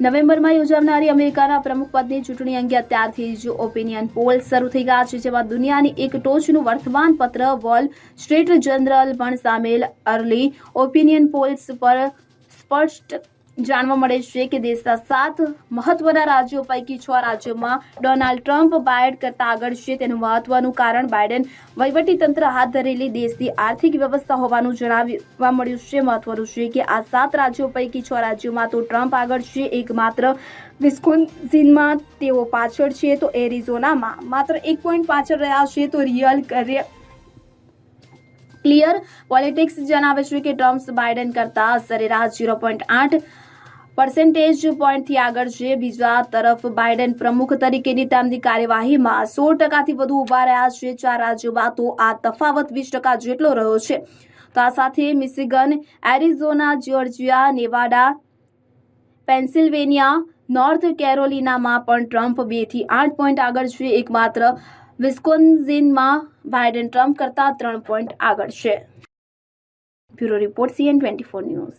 નવેમ્બરમાં યોજાનારી અમેરિકાના પ્રમુખ પદની ચૂંટણી અંગે અત્યારથી જ ઓપિનિયન પોલ શરૂ થઈ ગયા છે, જેમાં દુનિયાની એક ટોચનું વર્તમાનપત્ર વોલ સ્ટ્રીટ જનરલ પણ સામેલ અર્લી ઓપિનિયન પોલ્સ પર સ્પષ્ટ જાણવા મળે છે કે દેશના સાત મહત્વના રાજ્યો પૈકી છ રાજ્યોમાં ડોનાલ્ડ ટ્રમ્પ બાયડ કરતા આગળ છે. તેનું મહત્વનું કારણ બાઇડન વહીવટીતંત્ર હાથ ધરેલી દેશની આર્થિક વ્યવસ્થા હોવાનું જણાવવા મળ્યું છે. મહત્વનું છે કે આ સાત રાજ્યો પૈકી છ રાજ્યોમાં તો ટ્રમ્પ આગળ છે. એકમાત્ર વિસ્કોન્સિનમાં તેઓ પાછળ છે તો એરિઝોનામાં માત્ર એક પોઈન્ટ પાછળ રહ્યા છે તો રિયલ ક્લિયર પોલિટિક્સ જણાવે છે કે ટ્રમ્પ બાઇડન કરતા સરેરાશ ઝીરો પોઈન્ટ આઠ પર્સન્ટેજ પોઈન્ટથી આગળ છે. બીજા તરફ બાઇડેન પ્રમુખ તરીકેની તેમની કાર્યવાહીમાં સોળ ટકાથી વધુ ઊભા રહ્યા છે. ચાર રાજ્યોમાં તો આ તફાવત વીસ ટકા જેટલો રહ્યો છે. તો આ સાથે Michigan, Arizona, Georgia, Nevada, Pennsylvania, North કેરોલિનામાં પણ ટ્રમ્પ બેથી આઠ પોઈન્ટ આગળ છે. એકમાત્ર વિસ્કોન્ઝિનમાં બાઇડેન ટ્રમ્પ કરતાં ત્રણ પોઈન્ટ આગળ છે. Bureau report CN twenty four news.